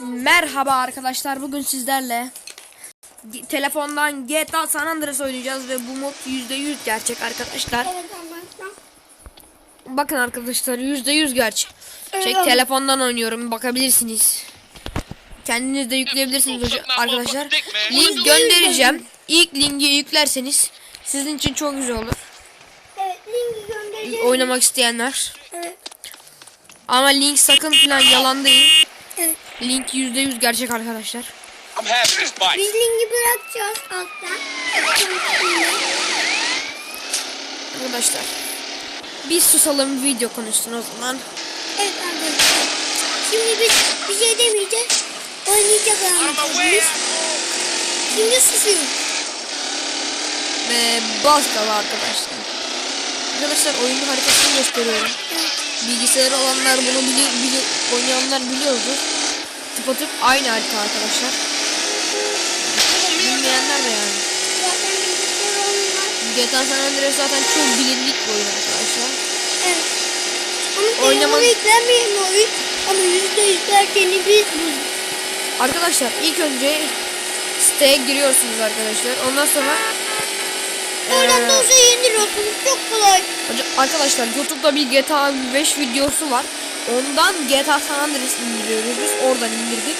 Merhaba arkadaşlar bugün sizlerle G- telefondan GTA San Andreas oynayacağız ve bu mod %100 gerçek arkadaşlar. Evet arkadaşlar. Bakın arkadaşlar %100 gerçek. Şey, Evet. telefondan oynuyorum bakabilirsiniz. Kendiniz de yükleyebilirsiniz arkadaşlar. Link göndereceğim. İlk linki yüklerseniz sizin için çok güzel olur. Evet linki göndereceğim. Oynamak isteyenler. Evet. Ama link sakın falan yalan değil. Evet. Link %100 gerçek arkadaşlar. Biz linki bırakacağız alttan. Arkadaşlar. Biz susalım video konuşsun o zaman. Evet arkadaşlar. Şimdi biz bir şey demeyeceğiz. Oynayacak On my way arkadaşlar. out. Şimdi susuyoruz. Ve baskala arkadaşlar. Arkadaşlar oyunun haritasını gösteriyorum. Bilgisayarı olanlar bunu bili, bili, oynayanlar biliyordur. Tıpatıp aynı harita arkadaşlar. Bilmeyenler de yani. GTA San Andreas zaten çok bilindik bir oyun arkadaşlar. Evet. Ama Oynama- telefona yüklenmeyen oyun. Ama yüzde yüklerkeni biz bulduk. Arkadaşlar ilk önce siteye giriyorsunuz arkadaşlar. Ondan sonra Oradan dosya indiriyorsunuz. Çok kolay. Arkadaşlar YouTube'da bir GTA 5 videosu var. Ondan GTA San Andreas indiriyoruz biz. Oradan indirdik.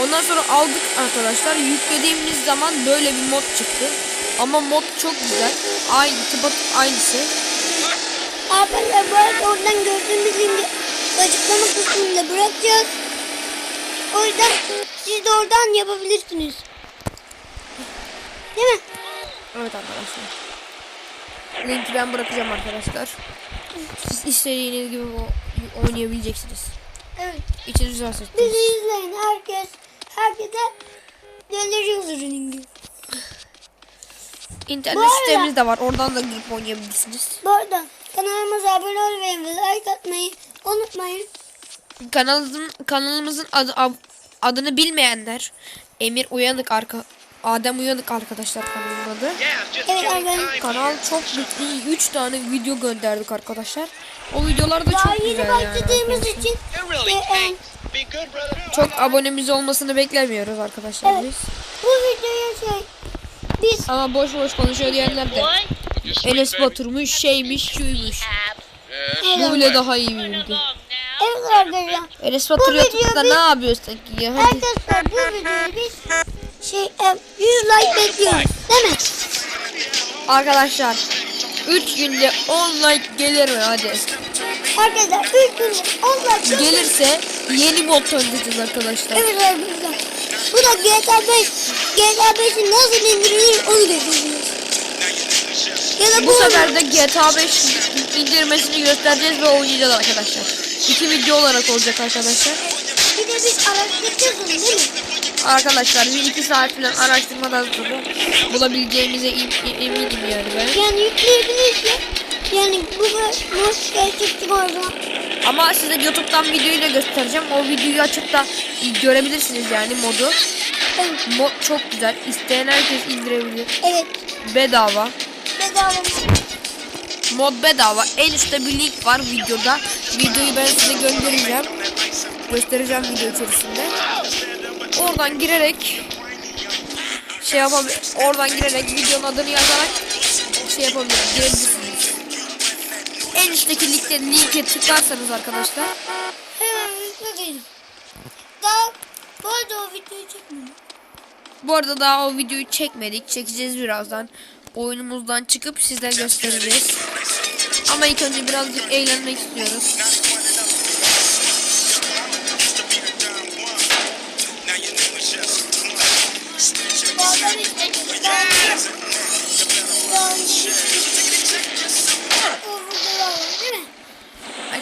Ondan sonra aldık arkadaşlar. Yüklediğimiz zaman böyle bir mod çıktı. Ama mod çok güzel. Aynı tıpatıp aynısı. Arkadaşlar bu arada oradan gördüğümüz linki açıklama kısmında bırakacağız. O yüzden siz de oradan yapabilirsiniz. Değil mi? Evet arkadaşlar. Linki ben bırakacağım arkadaşlar. Siz istediğiniz gibi o- oynayabileceksiniz. Evet. İçiniz rahatsız Bizi izleyin. Herkes, herkese gönderiyoruz linki. İnternet arada- sitemiz de var. Oradan da girip oynayabilirsiniz. Bu arada kanalımıza abone olmayı ve like atmayı unutmayın. Kanalımızın kanalımızın adı, adını bilmeyenler Emir Uyanık arka Adem Uyanık arkadaşlar kanalın adı. Yeah, I'm just Evet time Kanal çok iyi 3 tane video gönderdik arkadaşlar. O videolar da Daha çok güzel yani. başladığımız için e. Çok abonemiz olmasını beklemiyoruz arkadaşlar Evet. biz. bu videoya şey biz Ama boş boş konuşuyor diyenler de. Enes. Batur'muş şeymiş şuymuş. Bu bile daha iyi bir video. Evet arkadaşlar Enes Batur YouTube'da ne yapıyorsun ki ya? Hadi. Arkadaşlar bu videoyu biz şey e, 100 like bekliyoruz değil mi? Arkadaşlar 3 günde 10 like gelir mi hadi? Arkadaşlar 3 gün 10 like Gelirse yeni mod tanıtacağız arkadaşlar. Evet arkadaşlar. Bu da GTA 5. GTA 5'i nasıl indirilir onu göstereceğiz. Ya da Bu bu sefer de GTA 5 indirmesini göstereceğiz ve oynayacağız arkadaşlar. İki video olarak olacak arkadaşlar. bir de biz araştıracağız onu değil mi? Arkadaşlar bir iki saat falan araştırmadan sonra bulabileceğimize em- eminim yani ben. Yani yükleyebilirsek yani bu mod gerçek çıkar o zaman. Ama size YouTube'dan videoyu da göstereceğim. O videoyu açıp da görebilirsiniz yani modu. Evet. Mod çok güzel. İsteyen herkes indirebilir. Evet. Bedava. Bedava. Mod bedava. En üstte bir link var videoda. Videoyu ben size göndereceğim. Göstereceğim video içerisinde. Oradan girerek şey yapabilir. Oradan girerek videonun adını yazarak şey yapabilir. Girebilirsiniz. En üstteki linkte linke tıklarsanız arkadaşlar Hemen yükleyelim. Daha bu arada o videoyu çekmiyorum. Bu arada daha o videoyu çekmedik. Çekeceğiz birazdan. Oyunumuzdan çıkıp size göstereceğiz. Ama ilk önce birazcık eğlenmek istiyoruz.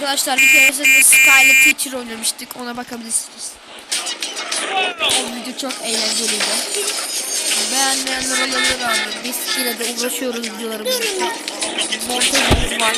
Arkadaşlar bir keresinde Skyler Teacher oynamıştık. Ona bakabilirsiniz. O video çok eğlenceliydi. Beğenmeyenler olabilir abi. Biz yine de uğraşıyoruz videolarımızda. Montajımız var.